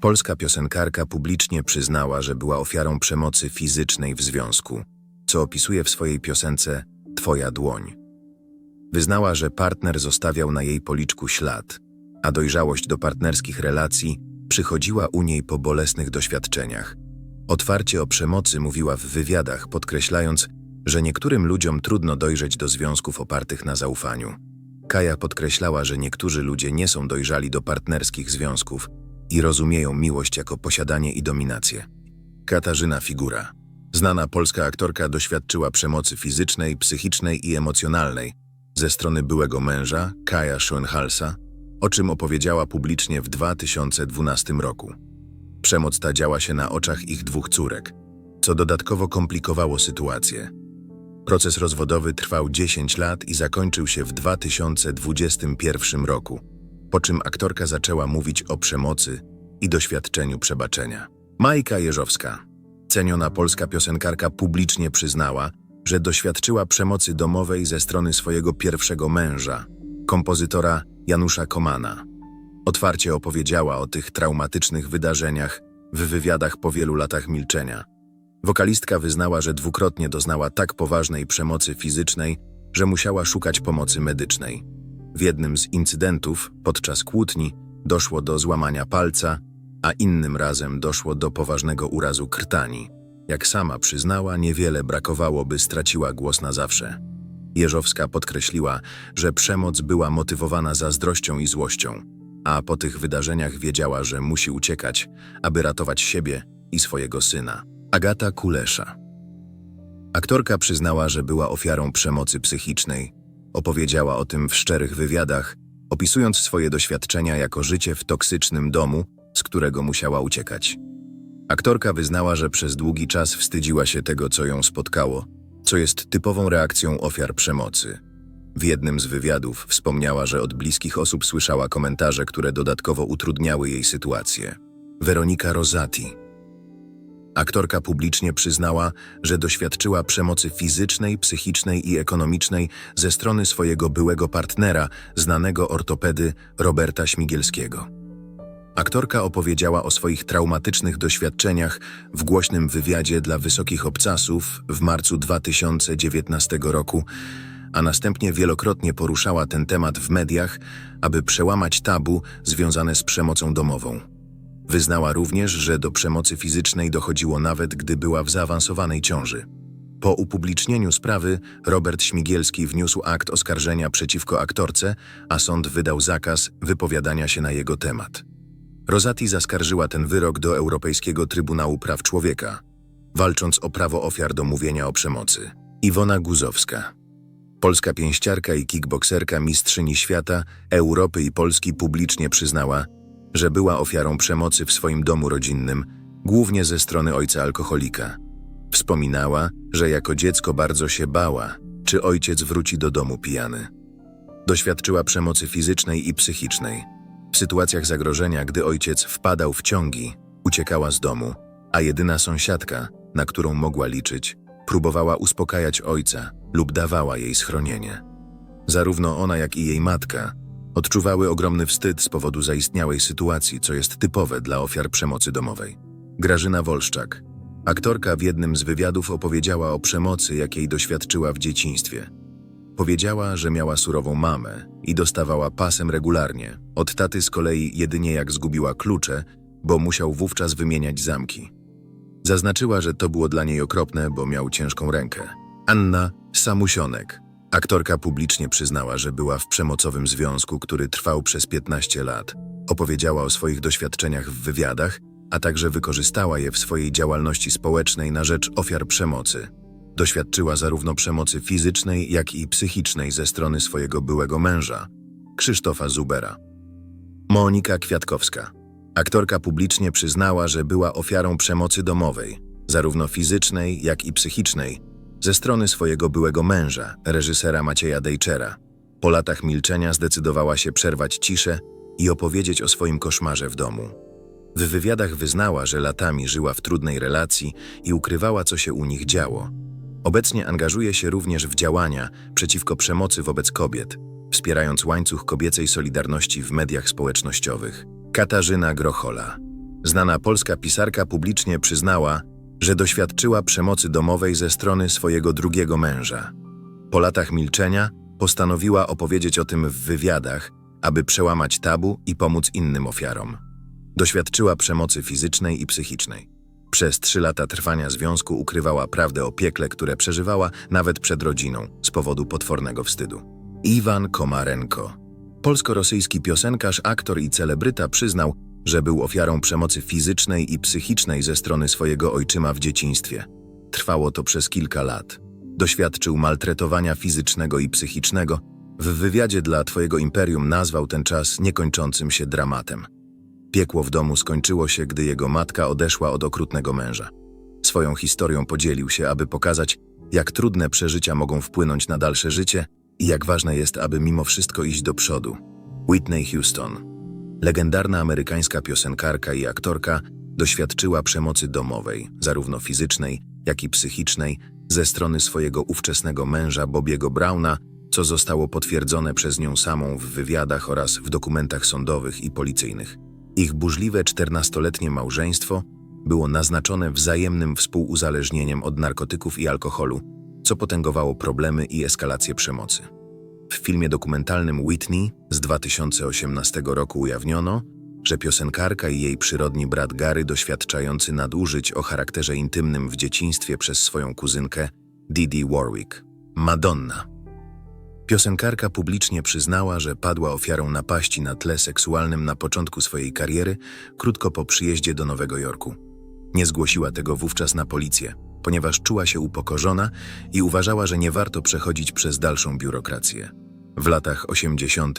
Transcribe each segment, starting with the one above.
Polska piosenkarka publicznie przyznała, że była ofiarą przemocy fizycznej w związku, co opisuje w swojej piosence Twoja dłoń. Wyznała, że partner zostawiał na jej policzku ślad, a dojrzałość do partnerskich relacji przychodziła u niej po bolesnych doświadczeniach. Otwarcie o przemocy mówiła w wywiadach, podkreślając, że niektórym ludziom trudno dojrzeć do związków opartych na zaufaniu. Kaja podkreślała, że niektórzy ludzie nie są dojrzali do partnerskich związków i rozumieją miłość jako posiadanie i dominację. Katarzyna Figura. Znana polska aktorka doświadczyła przemocy fizycznej, psychicznej i emocjonalnej ze strony byłego męża, Kaja Schoenhalsa, o czym opowiedziała publicznie w 2012 roku. Przemoc ta działa się na oczach ich dwóch córek, co dodatkowo komplikowało sytuację. Proces rozwodowy trwał 10 lat i zakończył się w 2021 roku, po czym aktorka zaczęła mówić o przemocy i doświadczeniu przebaczenia. Majka Jeżowska, ceniona polska piosenkarka, publicznie przyznała, że doświadczyła przemocy domowej ze strony swojego pierwszego męża, kompozytora Janusza Komana. Otwarcie opowiedziała o tych traumatycznych wydarzeniach w wywiadach po wielu latach milczenia. Wokalistka wyznała, że dwukrotnie doznała tak poważnej przemocy fizycznej, że musiała szukać pomocy medycznej. W jednym z incydentów, podczas kłótni, doszło do złamania palca, a innym razem doszło do poważnego urazu krtani. Jak sama przyznała, niewiele brakowało, by straciła głos na zawsze. Jeżowska podkreśliła, że przemoc była motywowana zazdrością i złością, a po tych wydarzeniach wiedziała, że musi uciekać, aby ratować siebie i swojego syna. Agata Kulesza. Aktorka przyznała, że była ofiarą przemocy psychicznej. Opowiedziała o tym w szczerych wywiadach, opisując swoje doświadczenia jako życie w toksycznym domu, z którego musiała uciekać. Aktorka wyznała, że przez długi czas wstydziła się tego, co ją spotkało, co jest typową reakcją ofiar przemocy. W jednym z wywiadów wspomniała, że od bliskich osób słyszała komentarze, które dodatkowo utrudniały jej sytuację. Weronika Rosati. Aktorka publicznie przyznała, że doświadczyła przemocy fizycznej, psychicznej i ekonomicznej ze strony swojego byłego partnera, znanego ortopedy Roberta Śmigielskiego. Aktorka opowiedziała o swoich traumatycznych doświadczeniach w głośnym wywiadzie dla Wysokich Obcasów w marcu 2019 roku, a następnie wielokrotnie poruszała ten temat w mediach, aby przełamać tabu związane z przemocą domową. Wyznała również, że do przemocy fizycznej dochodziło nawet, gdy była w zaawansowanej ciąży. Po upublicznieniu sprawy Robert Śmigielski wniósł akt oskarżenia przeciwko aktorce, a sąd wydał zakaz wypowiadania się na jego temat. Rosati zaskarżyła ten wyrok do Europejskiego Trybunału Praw Człowieka, walcząc o prawo ofiar do mówienia o przemocy. Iwona Guzowska. Polska pięściarka i kickbokserka mistrzyni świata, Europy i Polski publicznie przyznała, że była ofiarą przemocy w swoim domu rodzinnym, głównie ze strony ojca alkoholika. Wspominała, że jako dziecko bardzo się bała, czy ojciec wróci do domu pijany. Doświadczyła przemocy fizycznej i psychicznej. W sytuacjach zagrożenia, gdy ojciec wpadał w ciągi, uciekała z domu, a jedyna sąsiadka, na którą mogła liczyć, próbowała uspokajać ojca lub dawała jej schronienie. Zarówno ona, jak i jej matka odczuwały ogromny wstyd z powodu zaistniałej sytuacji, co jest typowe dla ofiar przemocy domowej. Grażyna Wolszczak, aktorka w jednym z wywiadów opowiedziała o przemocy, jakiej doświadczyła w dzieciństwie. Powiedziała, że miała surową mamę i dostawała pasem regularnie. Od taty z kolei jedynie jak zgubiła klucze, bo musiał wówczas wymieniać zamki. Zaznaczyła, że to było dla niej okropne, bo miał ciężką rękę. Anna Samusionek. Aktorka publicznie przyznała, że była w przemocowym związku, który trwał przez 15 lat. Opowiedziała o swoich doświadczeniach w wywiadach, a także wykorzystała je w swojej działalności społecznej na rzecz ofiar przemocy. Doświadczyła zarówno przemocy fizycznej, jak i psychicznej ze strony swojego byłego męża, Krzysztofa Zubera. Monika Kwiatkowska. Aktorka publicznie przyznała, że była ofiarą przemocy domowej, zarówno fizycznej, jak i psychicznej, ze strony swojego byłego męża, reżysera Macieja Dejczera. Po latach milczenia zdecydowała się przerwać ciszę i opowiedzieć o swoim koszmarze w domu. W wywiadach wyznała, że latami żyła w trudnej relacji i ukrywała, co się u nich działo. Obecnie angażuje się również w działania przeciwko przemocy wobec kobiet, wspierając łańcuch kobiecej solidarności w mediach społecznościowych. Katarzyna Grochola. Znana polska pisarka publicznie przyznała, że doświadczyła przemocy domowej ze strony swojego drugiego męża. Po latach milczenia postanowiła opowiedzieć o tym w wywiadach, aby przełamać tabu i pomóc innym ofiarom. Doświadczyła przemocy fizycznej i psychicznej. Przez trzy lata trwania związku ukrywała prawdę o piekle, które przeżywała nawet przed rodziną z powodu potwornego wstydu. Iwan Komarenko. Polsko-rosyjski piosenkarz, aktor i celebryta przyznał, że był ofiarą przemocy fizycznej i psychicznej ze strony swojego ojczyma w dzieciństwie. Trwało to przez kilka lat. Doświadczył maltretowania fizycznego i psychicznego. W wywiadzie dla Twojego Imperium nazwał ten czas niekończącym się dramatem. Piekło w domu skończyło się, gdy jego matka odeszła od okrutnego męża. Swoją historią podzielił się, aby pokazać, jak trudne przeżycia mogą wpłynąć na dalsze życie i jak ważne jest, aby mimo wszystko iść do przodu. Whitney Houston. Legendarna amerykańska piosenkarka i aktorka doświadczyła przemocy domowej, zarówno fizycznej, jak i psychicznej, ze strony swojego ówczesnego męża Bobiego Browna, co zostało potwierdzone przez nią samą w wywiadach oraz w dokumentach sądowych i policyjnych. Ich burzliwe 14-letnie małżeństwo było naznaczone wzajemnym współuzależnieniem od narkotyków i alkoholu, co potęgowało problemy i eskalację przemocy. W filmie dokumentalnym Whitney z 2018 roku ujawniono, że piosenkarka i jej przyrodni brat Gary doświadczający nadużyć o charakterze intymnym w dzieciństwie przez swoją kuzynkę Didi Warwick. Madonna. Piosenkarka publicznie przyznała, że padła ofiarą napaści na tle seksualnym na początku swojej kariery, krótko po przyjeździe do Nowego Jorku. Nie zgłosiła tego wówczas na policję, ponieważ czuła się upokorzona i uważała, że nie warto przechodzić przez dalszą biurokrację. W latach 80.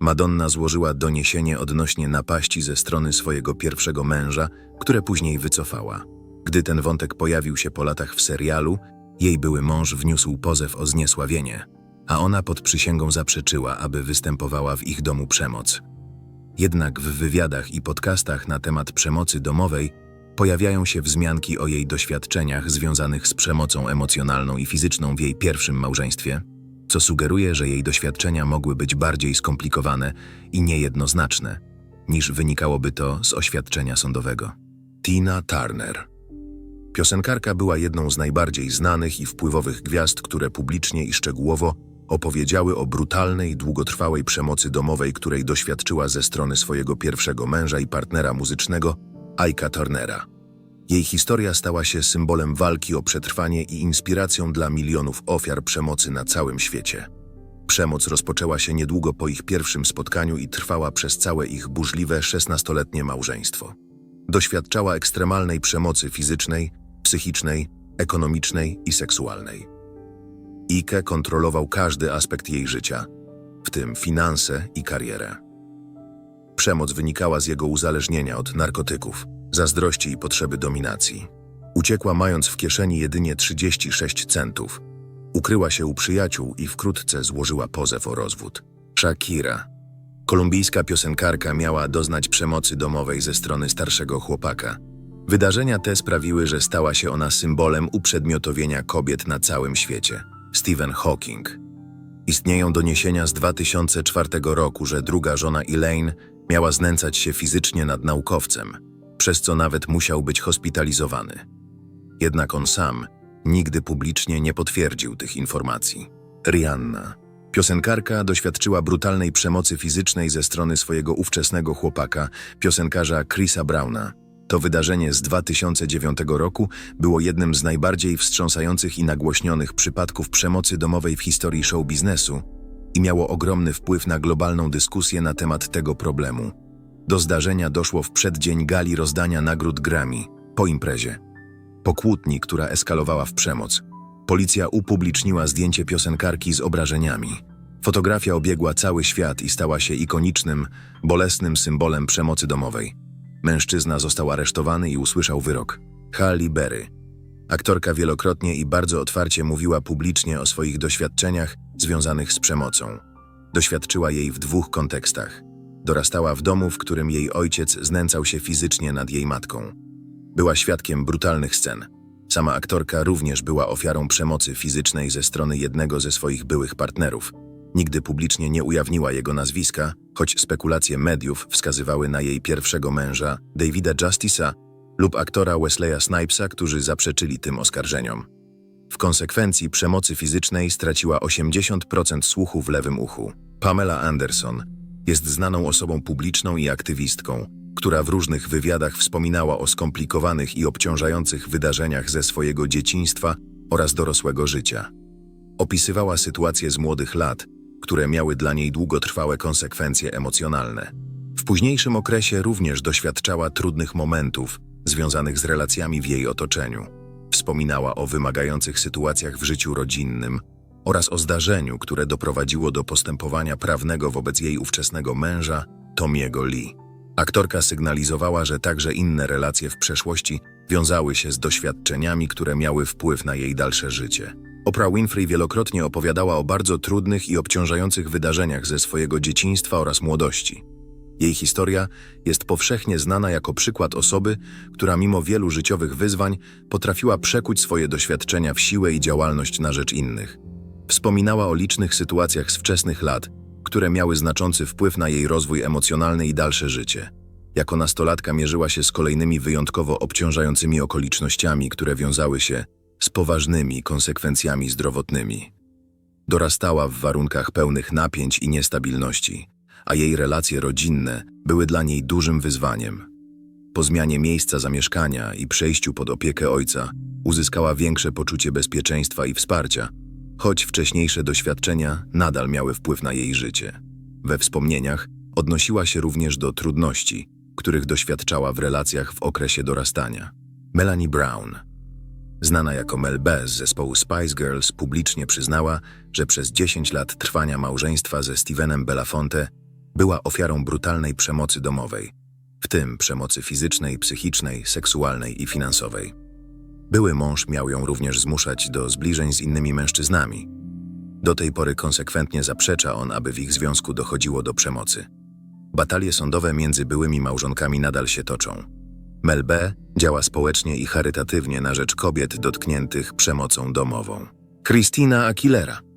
Madonna złożyła doniesienie odnośnie napaści ze strony swojego pierwszego męża, które później wycofała. Gdy ten wątek pojawił się po latach w serialu, jej były mąż wniósł pozew o zniesławienie, a ona pod przysięgą zaprzeczyła, aby występowała w ich domu przemoc. Jednak w wywiadach i podcastach na temat przemocy domowej pojawiają się wzmianki o jej doświadczeniach związanych z przemocą emocjonalną i fizyczną w jej pierwszym małżeństwie, co sugeruje, że jej doświadczenia mogły być bardziej skomplikowane i niejednoznaczne, niż wynikałoby to z oświadczenia sądowego. Tina Turner Piosenkarka była jedną z najbardziej znanych i wpływowych gwiazd, które publicznie i szczegółowo opowiedziały o brutalnej, długotrwałej przemocy domowej, której doświadczyła ze strony swojego pierwszego męża i partnera muzycznego, Aika Turnera. Jej historia stała się symbolem walki o przetrwanie i inspiracją dla milionów ofiar przemocy na całym świecie. Przemoc rozpoczęła się niedługo po ich pierwszym spotkaniu i trwała przez całe ich burzliwe 16-letnie małżeństwo. Doświadczała ekstremalnej przemocy fizycznej, psychicznej, ekonomicznej i seksualnej. Ike kontrolował każdy aspekt jej życia, w tym finanse i karierę. Przemoc wynikała z jego uzależnienia od narkotyków, zazdrości i potrzeby dominacji. Uciekła mając w kieszeni jedynie 36 centów. Ukryła się u przyjaciół i wkrótce złożyła pozew o rozwód. Shakira. Kolumbijska piosenkarka miała doznać przemocy domowej ze strony starszego chłopaka. Wydarzenia te sprawiły, że stała się ona symbolem uprzedmiotowienia kobiet na całym świecie. Stephen Hawking. Istnieją doniesienia z 2004 roku, że druga żona Elaine miała znęcać się fizycznie nad naukowcem, przez co nawet musiał być hospitalizowany. Jednak on sam nigdy publicznie nie potwierdził tych informacji. Rihanna. Piosenkarka doświadczyła brutalnej przemocy fizycznej ze strony swojego ówczesnego chłopaka, piosenkarza Chrisa Browna. To wydarzenie z 2009 roku było jednym z najbardziej wstrząsających i nagłośnionych przypadków przemocy domowej w historii show biznesu i miało ogromny wpływ na globalną dyskusję na temat tego problemu. Do zdarzenia doszło w przeddzień gali rozdania nagród Grammy, po imprezie. Po kłótni, która eskalowała w przemoc, policja upubliczniła zdjęcie piosenkarki z obrażeniami. Fotografia obiegła cały świat i stała się ikonicznym, bolesnym symbolem przemocy domowej. Mężczyzna został aresztowany i usłyszał wyrok. Halle Berry. Aktorka wielokrotnie i bardzo otwarcie mówiła publicznie o swoich doświadczeniach związanych z przemocą. Doświadczyła jej w dwóch kontekstach. Dorastała w domu, w którym jej ojciec znęcał się fizycznie nad jej matką. Była świadkiem brutalnych scen. Sama aktorka również była ofiarą przemocy fizycznej ze strony jednego ze swoich byłych partnerów. Nigdy publicznie nie ujawniła jego nazwiska, choć spekulacje mediów wskazywały na jej pierwszego męża, Davida Justice'a, lub aktora Wesleya Snipesa, którzy zaprzeczyli tym oskarżeniom. W konsekwencji przemocy fizycznej straciła 80% słuchu w lewym uchu. Pamela Anderson jest znaną osobą publiczną i aktywistką, która w różnych wywiadach wspominała o skomplikowanych i obciążających wydarzeniach ze swojego dzieciństwa oraz dorosłego życia. Opisywała sytuacje z młodych lat, które miały dla niej długotrwałe konsekwencje emocjonalne. W późniejszym okresie również doświadczała trudnych momentów związanych z relacjami w jej otoczeniu. Wspominała o wymagających sytuacjach w życiu rodzinnym oraz o zdarzeniu, które doprowadziło do postępowania prawnego wobec jej ówczesnego męża, Tomiego Lee. Aktorka sygnalizowała, że także inne relacje w przeszłości wiązały się z doświadczeniami, które miały wpływ na jej dalsze życie. Oprah Winfrey wielokrotnie opowiadała o bardzo trudnych i obciążających wydarzeniach ze swojego dzieciństwa oraz młodości. Jej historia jest powszechnie znana jako przykład osoby, która mimo wielu życiowych wyzwań potrafiła przekuć swoje doświadczenia w siłę i działalność na rzecz innych. Wspominała o licznych sytuacjach z wczesnych lat, które miały znaczący wpływ na jej rozwój emocjonalny i dalsze życie. Jako nastolatka mierzyła się z kolejnymi wyjątkowo obciążającymi okolicznościami, które wiązały się z poważnymi konsekwencjami zdrowotnymi. Dorastała w warunkach pełnych napięć i niestabilności, a jej relacje rodzinne były dla niej dużym wyzwaniem. Po zmianie miejsca zamieszkania i przejściu pod opiekę ojca, uzyskała większe poczucie bezpieczeństwa i wsparcia, choć wcześniejsze doświadczenia nadal miały wpływ na jej życie. We wspomnieniach odnosiła się również do trudności, których doświadczała w relacjach w okresie dorastania. Melanie Brown, znana jako Mel B z zespołu Spice Girls, publicznie przyznała, że przez 10 lat trwania małżeństwa ze Stevenem Belafonte była ofiarą brutalnej przemocy domowej, w tym przemocy fizycznej, psychicznej, seksualnej i finansowej. Były mąż miał ją również zmuszać do zbliżeń z innymi mężczyznami. Do tej pory konsekwentnie zaprzecza on, aby w ich związku dochodziło do przemocy. Batalie sądowe między byłymi małżonkami nadal się toczą. Mel B działa społecznie i charytatywnie na rzecz kobiet dotkniętych przemocą domową. Christina Aguilera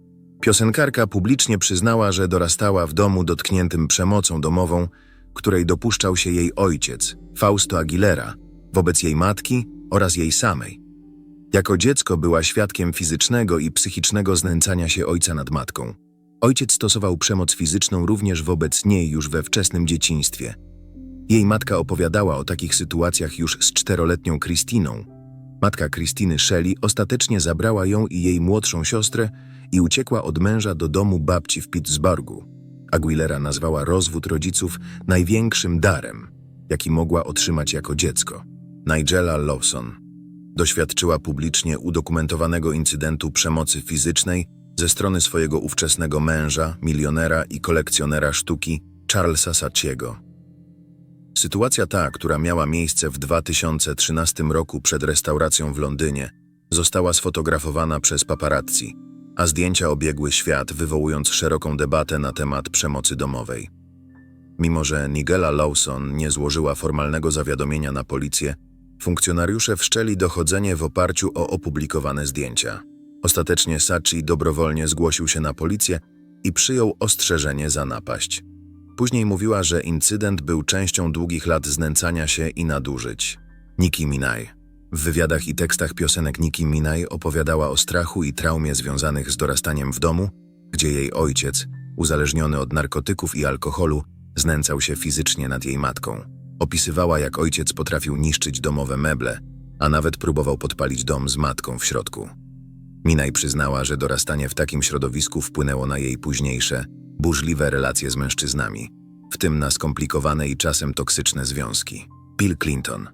Piosenkarka publicznie przyznała, że dorastała w domu dotkniętym przemocą domową, której dopuszczał się jej ojciec, Fausto Aguilera, wobec jej matki oraz jej samej. Jako dziecko była świadkiem fizycznego i psychicznego znęcania się ojca nad matką. Ojciec stosował przemoc fizyczną również wobec niej już we wczesnym dzieciństwie. Jej matka opowiadała o takich sytuacjach już z czteroletnią Christiną. Matka Christiny Shelley ostatecznie zabrała ją i jej młodszą siostrę i uciekła od męża do domu babci w Pittsburghu. Aguilera nazwała rozwód rodziców największym darem, jaki mogła otrzymać jako dziecko. Nigella Lawson doświadczyła publicznie udokumentowanego incydentu przemocy fizycznej ze strony swojego ówczesnego męża, milionera i kolekcjonera sztuki Charlesa Sachiego. Sytuacja ta, która miała miejsce w 2013 roku przed restauracją w Londynie, została sfotografowana przez paparazzi, a zdjęcia obiegły świat, wywołując szeroką debatę na temat przemocy domowej. Mimo, że Nigella Lawson nie złożyła formalnego zawiadomienia na policję, funkcjonariusze wszczęli dochodzenie w oparciu o opublikowane zdjęcia. Ostatecznie Sachi dobrowolnie zgłosił się na policję i przyjął ostrzeżenie za napaść. Później mówiła, że incydent był częścią długich lat znęcania się i nadużyć. Nicki Minaj. W wywiadach i tekstach piosenek Nicki Minaj opowiadała o strachu i traumie związanych z dorastaniem w domu, gdzie jej ojciec, uzależniony od narkotyków i alkoholu, znęcał się fizycznie nad jej matką. Opisywała, jak ojciec potrafił niszczyć domowe meble, a nawet próbował podpalić dom z matką w środku. Minaj przyznała, że dorastanie w takim środowisku wpłynęło na jej późniejsze, burzliwe relacje z mężczyznami, w tym na skomplikowane i czasem toksyczne związki. Bill Clinton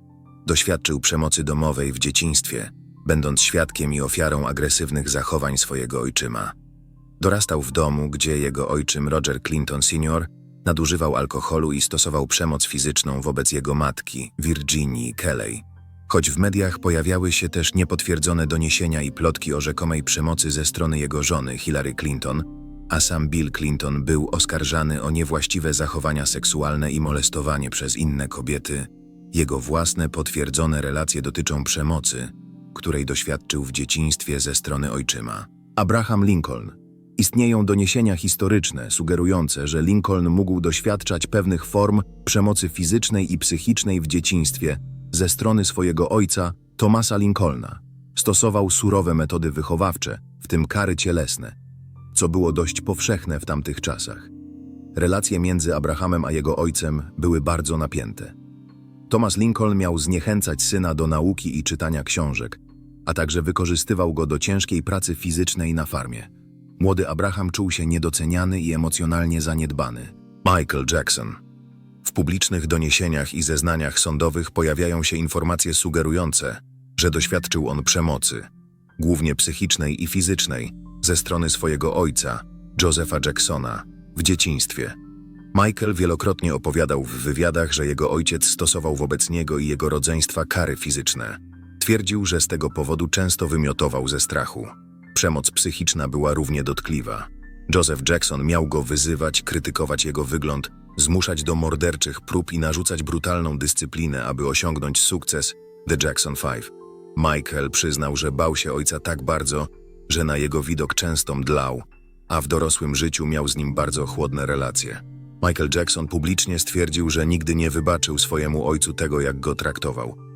doświadczył przemocy domowej w dzieciństwie, będąc świadkiem i ofiarą agresywnych zachowań swojego ojczyma. Dorastał w domu, gdzie jego ojczym Roger Clinton Sr. nadużywał alkoholu i stosował przemoc fizyczną wobec jego matki, Virginii Kelly. Choć w mediach pojawiały się też niepotwierdzone doniesienia i plotki o rzekomej przemocy ze strony jego żony, Hillary Clinton, a sam Bill Clinton był oskarżany o niewłaściwe zachowania seksualne i molestowanie przez inne kobiety, jego własne potwierdzone relacje dotyczą przemocy, której doświadczył w dzieciństwie ze strony ojczyma. Abraham Lincoln, Istnieją doniesienia historyczne sugerujące, że Lincoln mógł doświadczać pewnych form przemocy fizycznej i psychicznej w dzieciństwie ze strony swojego ojca, Thomasa Lincolna. Stosował surowe metody wychowawcze, w tym kary cielesne, co było dość powszechne w tamtych czasach. Relacje między Abrahamem a jego ojcem były bardzo napięte. Thomas Lincoln miał zniechęcać syna do nauki i czytania książek, a także wykorzystywał go do ciężkiej pracy fizycznej na farmie. Młody Abraham czuł się niedoceniany i emocjonalnie zaniedbany. Michael Jackson. W publicznych doniesieniach i zeznaniach sądowych pojawiają się informacje sugerujące, że doświadczył on przemocy, głównie psychicznej i fizycznej, ze strony swojego ojca, Josepha Jacksona, w dzieciństwie. Michael wielokrotnie opowiadał w wywiadach, że jego ojciec stosował wobec niego i jego rodzeństwa kary fizyczne. Twierdził, że z tego powodu często wymiotował ze strachu. Przemoc psychiczna była równie dotkliwa. Joseph Jackson miał go wyzywać, krytykować jego wygląd, zmuszać do morderczych prób i narzucać brutalną dyscyplinę, aby osiągnąć sukces The Jackson Five. Michael przyznał, że bał się ojca tak bardzo, że na jego widok często mdlał, a w dorosłym życiu miał z nim bardzo chłodne relacje. Michael Jackson publicznie stwierdził, że nigdy nie wybaczył swojemu ojcu tego, jak go traktował.